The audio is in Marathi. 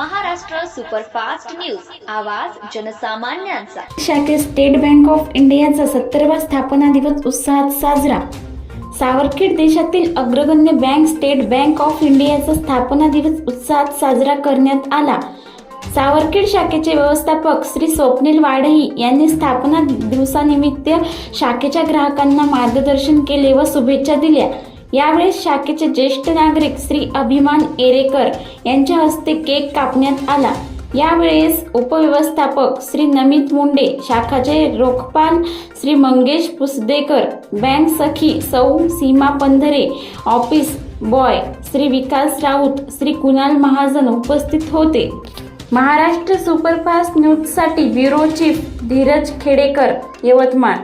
Maharashtra superfast news. आवाज जनसामान्यांचा. शाखेत स्टेट बँक ऑफ इंडियाचा सत्तरवा स्थापना दिवस उत्साहात साजरा. सावरखेड देशातील अग्रगण्य बँक स्टेट बँक ऑफ इंडियाचा स्थापना दिवस उत्साहात साजरा करण्यात आला. सावरखेड शाखेचे व्यवस्थापक श्री स्वप्नील वाढही यांनी स्थापना दिवसानिमित्त शाखेच्या ग्राहकांना मार्गदर्शन केले व शुभेच्छा दिल्या. यावेळेस शाखेचे ज्येष्ठ नागरिक श्री अभिमान एरेकर यांच्या हस्ते केक कापण्यात आला. यावेळेस उपव्यवस्थापक श्री नमित मुंडे शाखाचे रोखपाल श्री मंगेश पुसदेकर बँक सखी सौ सीमा पंधरे ऑफिस बॉय श्री विकास राऊत श्री कुणाल महाजन उपस्थित होते. महाराष्ट्र सुपरफास्ट न्यूजसाठी ब्युरो चीफ धीरज खेडेकर यवतमाळ.